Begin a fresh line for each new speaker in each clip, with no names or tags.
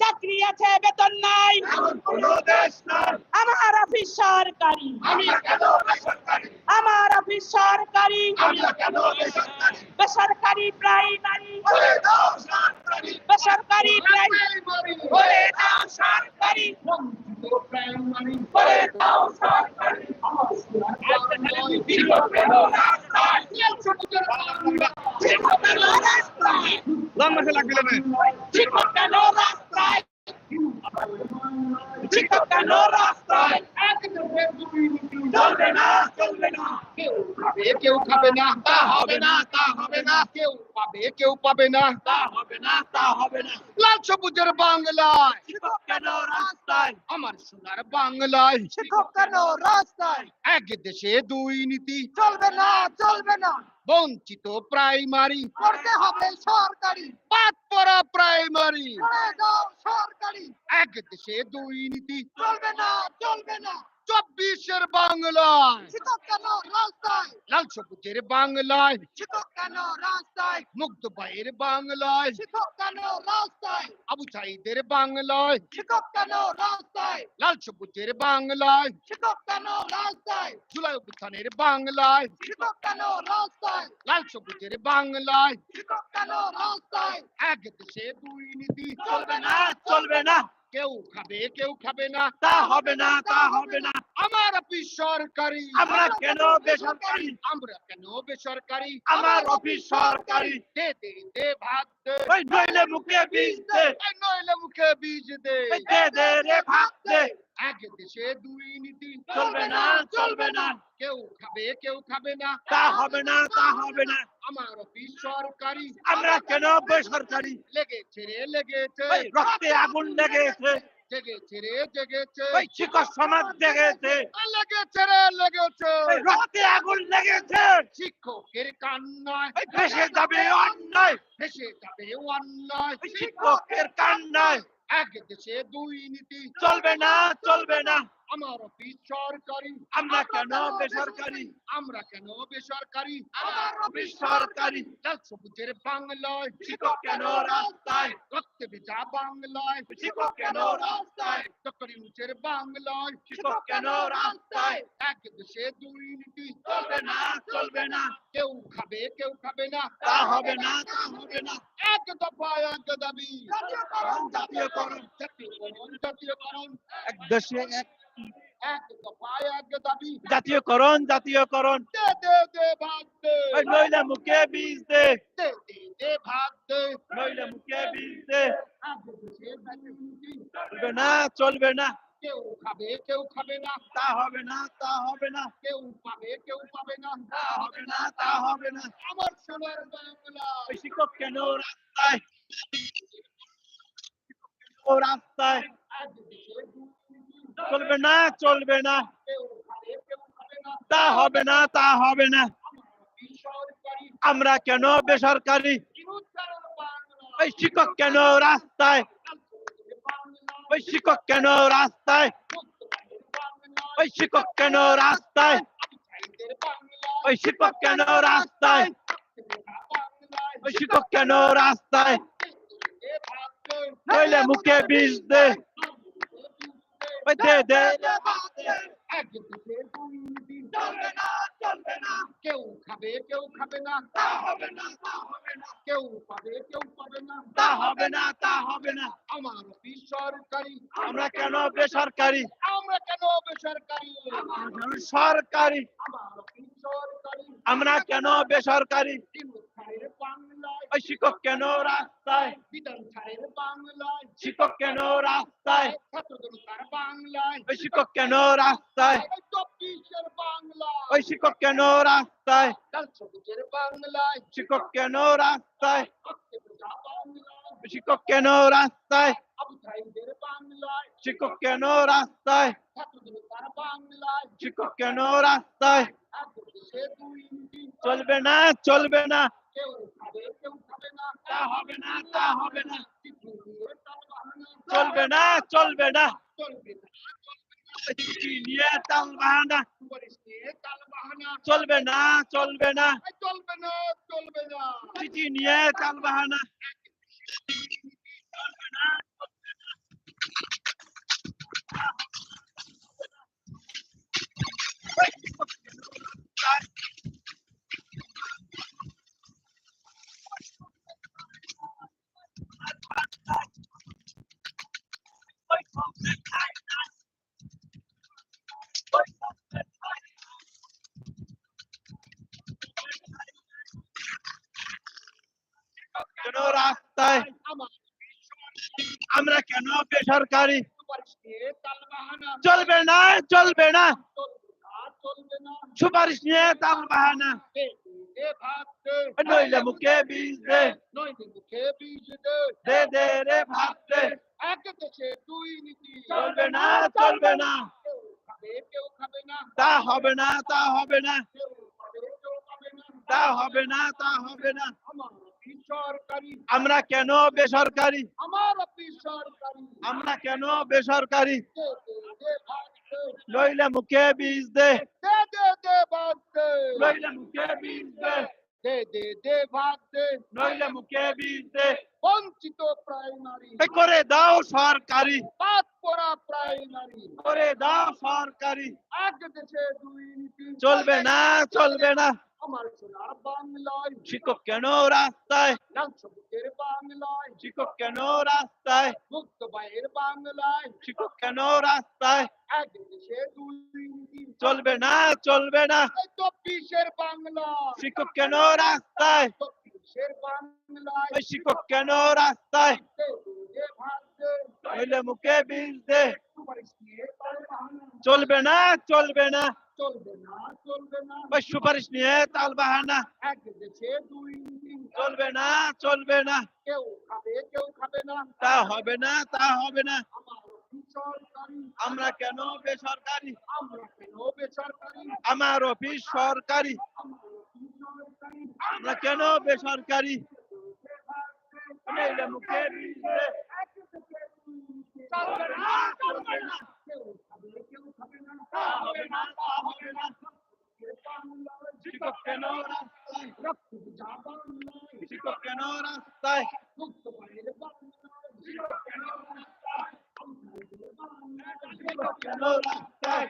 চাকরি আছে বেতন নাই।
এমন কোনো দেশ নাই।
আমার অফিস সরকারি।
আমি কেন বেসরকারি?
আমার অফিস সরকারি।
আমি কেন বেসরকারি?
বেসরকারি প্রাইমারি।
করে দাও সরকারি।
বেসরকারি প্রাইমারি।
করে চলবে না চলবে না
কেউ খাবে কেউ খাবে না
তা হবে না তা হবে না
কেউ পাবে কেউ পাবে না
তা হবে না তা হবে না
লাল সবুজের বাংলায়
শিক্ষক কেন রাস্তায়
আমার সোনার বাংলায়
শিক্ষক কেন রাস্তায়
এক দেশে দুই নীতি
চলবে না চলবে না
বঞ্চিত প্রাইমারি।
করতে হবে সরকারি।
বাদ পড়া প্রাইমারি।
করে সরকারি।
এক দেশে দুই নীতি।
চলবে না চলবে না।
চব্বিশের বাংলায়।
কেন রাস্তায়?
লাল সবুজের বাংলায়।
কেন রাস্তায়?
মুগ্ধ ভাইয়ের বাংলায়।
রাস্তায়?
আবু সাইদের বাংলায়।
রাস্তায়?
লাল সবুজের বাংলায়।
রাস্তায়?
জুলাই অভ্যুত্থানের বাংলায়।
রাস্তায়?
লাল সবুজের বাংলায়।
রাস্তায়?
এক দেশে দুই নীতি
চলবে না চলবে না।
কেউ খাবে কেউ খাবে না।
তা হবে না তা হবে না।
আমার অফিস সরকারি
আমরা কেন বেসরকারি?
আমরা কেন বেসরকারি?
আমার অফিস সরকারি।
দে দে দে ভাত দে।
ওই নইলে মুখে বীজ দে।
নইলে মুখে বীজ দে।
দে দে রে ভাত দে।
এক দেশে দুই নীতি
চলবে না চলবে না।
কেউ খাবে কেউ খাবে না।
তা হবে না তা হবে না।
আমার অফিস সরকারি।
আমরা কেন বেসরকারি?
লেগেছে রে লেগেছে।
রক্তে আগুন লেগেছে।
জেগেছে রে জেগেছে
ওই শিক্ষক সমাজ লেগেছে।
লেগেছে রে লেগেছে।
রক্তে আগুন লেগেছে।
শিক্ষকের কান্নায়
ওই ভেসে যাবে অন্যায়।
ভেসে যাবে অন্যায়।
শিক্ষকের কান্নায়।
এক দেশে দুই নীতি
চলবে না চলবে না।
আমার অফিস সরকারি
আমরা কেন বেসরকারি?
আমরা কেন বেসরকারি?
আমার অফিস সরকারি
লাল সবুজের বাংলায়।
শিক্ষক কেন রাস্তায়?
রক্তে ভেজা বাংলায়।
শিক্ষক কেন রাস্তায়?
ডক্টর ইউনুসের বাংলায়।
শিক্ষক কেন রাস্তায়?
এক দেশে দুই নীতি
চলবে না চলবে না।
কেউ খাবে কেউ খাবে না।
তা হবে না তা হবে না।
এক দফা এক দাবি।
জাতীয়করণ। জাতীয়করণ
জাতীয়করণ।
এক দেশে এক জাতীয়করণ জাতীয়করণ নইলে মুখে বীজ দে। মুখে বীজ দে। চলবে না
কেউ খাবে কেউ খাবে না।
তা হবে না, তা হবে না।
কেউ পাবে কেউ পাবে না,
তা হবে না। তা হবে না
আমার সোনার বাংলা
শিক্ষক কেন রাস্তায় রাস্তায়? চলবে না চলবে না। তা হবে না, তা হবে না। আমরা কেন বেসরকারি? ওই শিক্ষক কেন রাস্তায়? ওই শিক্ষক কেন রাস্তায়? ওই শিক্ষক কেন রাস্তায়? ওই শিক্ষক কেন রাস্তায়? ওই শিক্ষক কেন রাস্তায়? মুখে বিষ দে। ওই দে দে চলবে না চলবে না
কেউ খাবে কেউ খাবে না
তা হবে না তা হবে না
কেউ পাবে কেউ পাবে না
তা হবে না তা হবে না
আমার অফিস সরকারি
আমরা কেন বেসরকারি?
আমরা কেন বেসরকারি?
সরকারি
আমার অফিস সরকারি
আমরা কেন বেসরকারি? শিক্ষক কেন রাস্তায়
বিধান ছাড়ের বাংলায়
শিক্ষক কেন রাস্তায়
ছাত্র জনতার বাংলায়
ওই শিক্ষক কেন রাস্তায়
চব্বিশের বাংলায়
ওই শিক্ষক কেন রাস্তায়
লাল সবুজের বাংলায়
শিক্ষক কেন রাস্তায়
রক্তে ভেজা বাংলায়
ওই শিক্ষক কেন রাস্তায়
আবু সাইদের বাংলায়
শিক্ষক কেন রাস্তায়
ছাত্র জনতার বাংলায়
শিক্ষক কেন রাস্তায়
এক দেশে দুই নীতি
চলবে না চলবে না
কেউ খাবে কেউ খাবে না
তা হবে না তা হবে না চলবে না চলবে না
চলবে না
নিয়ে তাল বাহানা চলবে না চলবে না
চলবে না চলবে না
চিঠি নিয়ে তাল বাহানা চলবে না চলবে না তালবাহানা
চলবে না চলবে না।
সুপারিশ নিয়ে তাল বাহানা। নইলে মুখে বীজ দে।
নইলে মুখে বীজ দে
দে দে রে ভাত দে।
এক দেশে দুই নীতি।
চলবে না চলবে না।
কেউ খাবে না
তা হবে না। তা হবে না তা হবে না। তা হবে না
সরকারি।
আমরা কেন বেসরকারি?
আমার অফিস সরকারি।
আমরা কেন বেসরকারি? নইলে মুখে বীজ দে। নইলে মুখে বীজ দে।
দে দে দে ভাত দে।
নইলে মুখে বীজ দে।
বঞ্চিত প্রাইমারি।
করে দাও সরকারি।
বাদ পড়া প্রাইমারি।
করে দাও সরকারি।
এক দেশে দুই নীতি
চলবে না চলবে না।
আমার সোনার বাংলায়।
শিক্ষক কেন রাস্তায়?
লাল সবুজের বাংলায়।
শিক্ষক কেন রাস্তায়?
মুক্ত বাইয়ের বাংলায়।
শিক্ষক কেন রাস্তায়?
এক দেশে দুই
চলবে না চলবে না।
চব্বিশের বাংলা।
শিক্ষক কেন রাস্তায়? ওই শিক্ষক কেন রাস্তায়? নইলে মুখে বীজ দে। চলবে না চলবে না। ওই সুপারিশ নিয়ে তাল বাহানা। চলবে না চলবে না।
কেউ খাবে কেউ খাবে না।
তা হবে না তা হবে না।
আমরা
কেন বেসরকারি?
আমরা কেন বেসরকারি?
আমার অফিস সরকারি।
আমরা
কেন বেসরকারি? নইলে মুখে বীজ দে
চলবে না চলবে না কেউ খাবে কেউ খাবে না
তা হবে না তা হবে না শিক্ষক কেন রাস্তায়
রক্ত যা বাংলায়
শিক্ষক কেন রাস্তায়
মুক্ত বাইরের বাংলায়
শিক্ষক কেন রাস্তায় শিক্ষক কেন রাস্তায়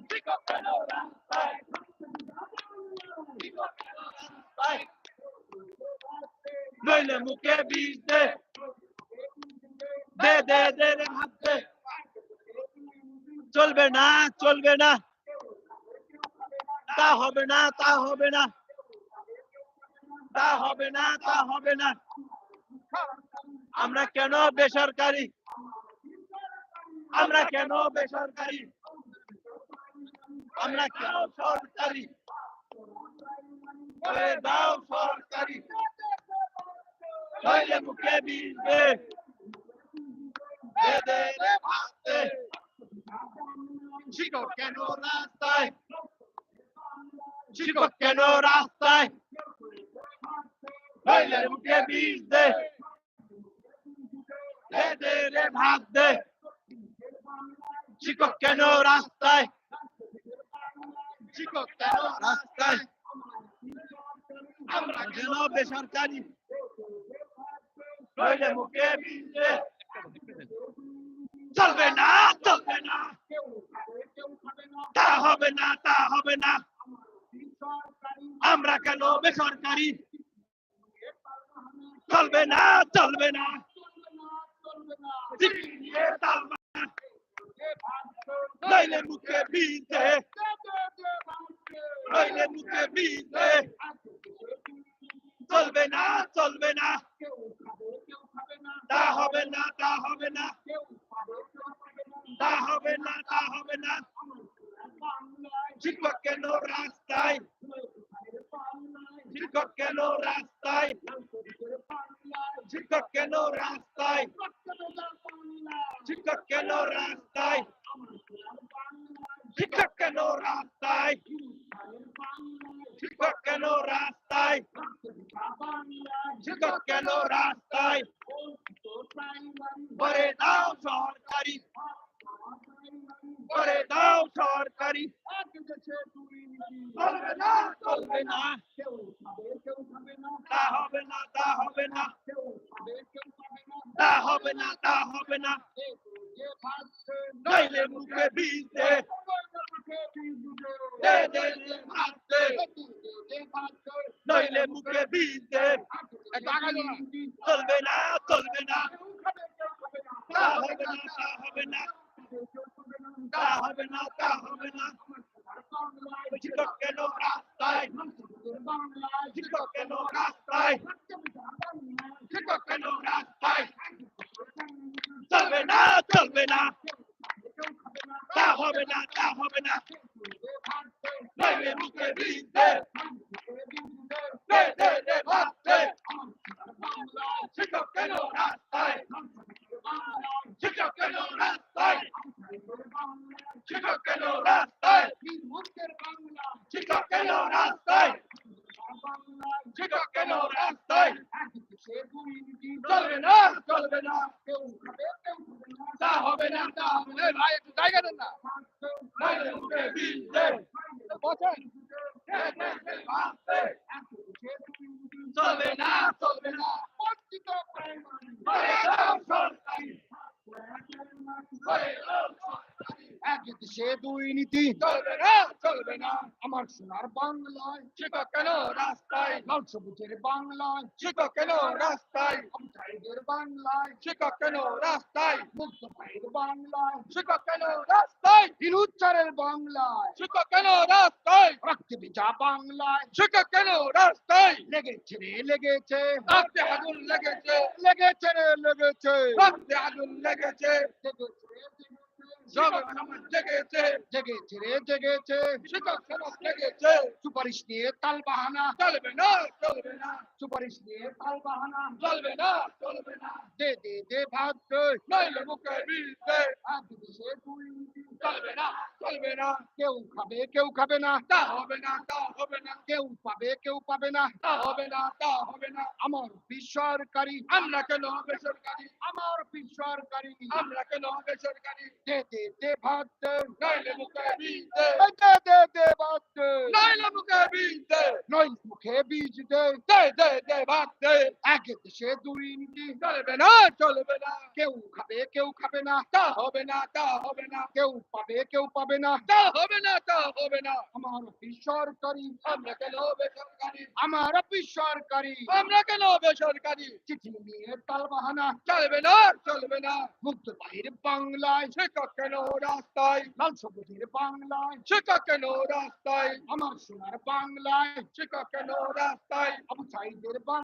শিক্ষক কেন রাস্তায় শিক্ষক কেন রাস্তায় নইলে মুখে বীজ দে দে দে দে রে চলবে না চলবে না তা হবে না তা হবে না তা হবে না তা হবে না আমরা কেন বেসরকারি আমরা কেন বেসরকারি আমরা কেন সরকারি করে দাও সরকারি নইলে মুখে বীজ দে দে দে রে ভাত দে শিক্ষক কেন রাস্তায় শিক্ষক কেন রাস্তায় নইলে মুখে বীজ দে দে দে রে ভাত দে শিক্ষক কেন রাস্তায় শিক্ষক কেন রাস্তায় আমরা কেন বেসরকারি নইলে মুখে বীজ দে চলবে না চলবে না
কেউ খাবে কেউ খাবে না
তা হবে না তা হবে না
সরকারি
আমরা কেন বেসরকারি চলবে না চলবে না
চলবে না চলবে না
চিঠি নিয়ে তাল বাহানা,
এ ভাত
নইলে মুখে বীজ দে
দে দে দে ভাত দে
নইলে মুখে বীজ দে চলবে না চলবে না তা হবে না, তা হবে না, তা হবে না, তা হবে না। শিক্ষক কেন রাস্তায়? শিক্ষক কেন রাস্তায়? শিক্ষক কেন রাস্তায়? শিক্ষক কেন রাস্তায়? শিক্ষক কেন রাস্তায়? শিক্ষক কেন রাস্তায়? শিক্ষক কেন রাস্তায়? নইলে মুখে বীজ দে চলবে না চলবে না তা হবে না তা হবে না তা হবে না তা হবে না
কেন রাস্তায়
মানসিকের বাংলায়
শিক্ষক কেন রাস্তায় শিক্ষক কেন রাস্তায় চলবে না চলবে না তা হবে না তা হবে না নইলে মুখে বিদ্যে দে দে দে ভাত দে শিক্ষক কেন রাস্তায় শিক্ষক কেন রাস্তায় শিক্ষক কেন রাস্তায় শিক্ষক কেন রাস্তায় শিক্ষক কেন রাস্তায় চলবে না চলবে না তা হবে না তা হবে না ভাই একটু জায়গা দেন না নইলে মুখে বিদ্যে বসেন দে দে দে ভাত দে চলবে না চলবে না করে দাও সরকারি করে দাও সরকারি
এক দেশে দুই নীতি।
চলবে না চলবে না।
আমার সোনার বাংলায়।
শিক্ষক কেন রাস্তায়?
লাল সবুজের বাংলায়।
শিক্ষক কেন রাস্তায়?
আমচাইদের বাংলায়।
শিক্ষক কেন রাস্তায়?
মুক্ত ভাইয়ের বাংলায়।
শিক্ষক কেন রাস্তায়?
দিনুচ্চারের বাংলায়।
শিক্ষক কেন রাস্তায়?
রক্তে ভেজা বাংলায়।
শিক্ষক কেন রাস্তায়?
লেগেছে রে লেগেছে।
রক্তে আগুন লেগেছে।
লেগেছে রে লেগেছে।
রক্তে আগুন লেগেছে।
লেগেছে সুপারিশ নিয়ে তাল বাহানা।
চলবে না চলবে না।
সুপারিশ নিয়ে তাল বাহানা।
চলবে না চলবে না।
দে দে দে দে
নইলে মুখে
দুই
চলবে না চলবে না।
কেউ খাবে কেউ খাবে না।
তা হবে না, তা হবে না।
কেউ পাবে কেউ পাবে না।
তা হবে না, তা হবে না।
আমার বেসরকারি।
আমরা কেন বেসরকারি?
আমার বেসরকারি।
আমরা কেন বেসরকারি?
দে দে দে দে ভাত দে
নইলে মুখে বিলতে
নই মুখে বীজ দে
দে দে দে ভাত দে
এক দেশে দুই নীতি
চলবে না চলবে না
কেউ খাবে কেউ খাবে না
তা হবে না তা হবে না
কেউ পাবে কেউ পাবে না
তা হবে না তা হবে না
আমার বেসরকারি
আমরা কেন বেসরকারি
আমার বেসরকারি
আমরা কেন বেসরকারি
চিঠি নিয়ে তাল বাহানা
চলবে না চলবে না
মুক্ত বাহির বাংলায়
শিক্ষক কেন রাস্তায়,
লাল সবুজের বাংলায়
শেখা কেন রাস্তায়,
আমার সোনার বাংলায়
শেখা কেন রাস্তায়
আবু সাইদের